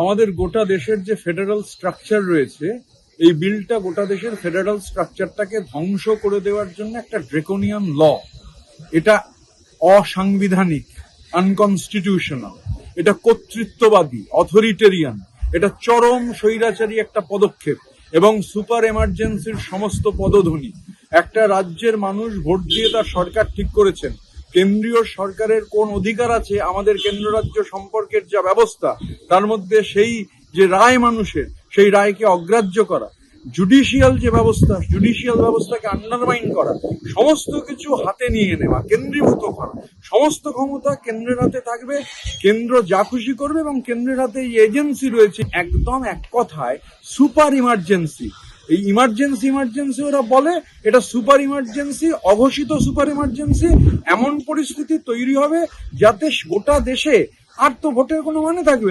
আমাদের গোটা দেশের যে ফেডারেল স্ট্রাকচার রয়েছে, এই বিলটা গোটা দেশের ফেডারেল স্ট্রাকচারটাকে ধ্বংস করে দেওয়ার জন্য একটা ড্রেকোনিয়ান ল এটা অসাংবিধানিক আনকনস্টিটিউশনাল এটা কর্তৃত্ববাদী অথরিটেরিয়ান এটা চরম স্বৈরাচারী একটা পদক্ষেপ এবং সুপার এমার্জেন্সির সমস্ত পদধ্বনি। একটা রাজ্যের মানুষ ভোট দিয়ে তার সরকার ঠিক করেছেন। কেন্দ্রীয় সরকারের কোন অধিকার আছে? আমাদের কেন্দ্র রাজ্য সম্পর্কের যা ব্যবস্থা তার মধ্যে সেই যে রায় মানুষের, সেই রায়কে অগ্রাহ্য করা জুডিশিয়াল যে ব্যবস্থা জুডিশিয়াল ব্যবস্থাকে আন্ডারমাইন করা, সমস্ত কিছু হাতে নিয়ে নেওয়া, কেন্দ্রীভূত করা, সমস্ত ক্ষমতা কেন্দ্রের হাতে থাকবে, কেন্দ্র যা খুশি করবে এবং কেন্দ্রের হাতে এই এজেন্সি রয়েছে। একদম এক কথায় সুপার ইমার্জেন্সি এই ইমার্জেন্সি ইমার্জেন্সি ওরা বলে, এটা সুপার ইমার্জেন্সি অঘোষিত সুপার ইমার্জেন্সি এমন পরিস্থিতি তৈরি হবে যাতে গোটা দেশে আর তো ভোটের কোনো মানে থাকবে না।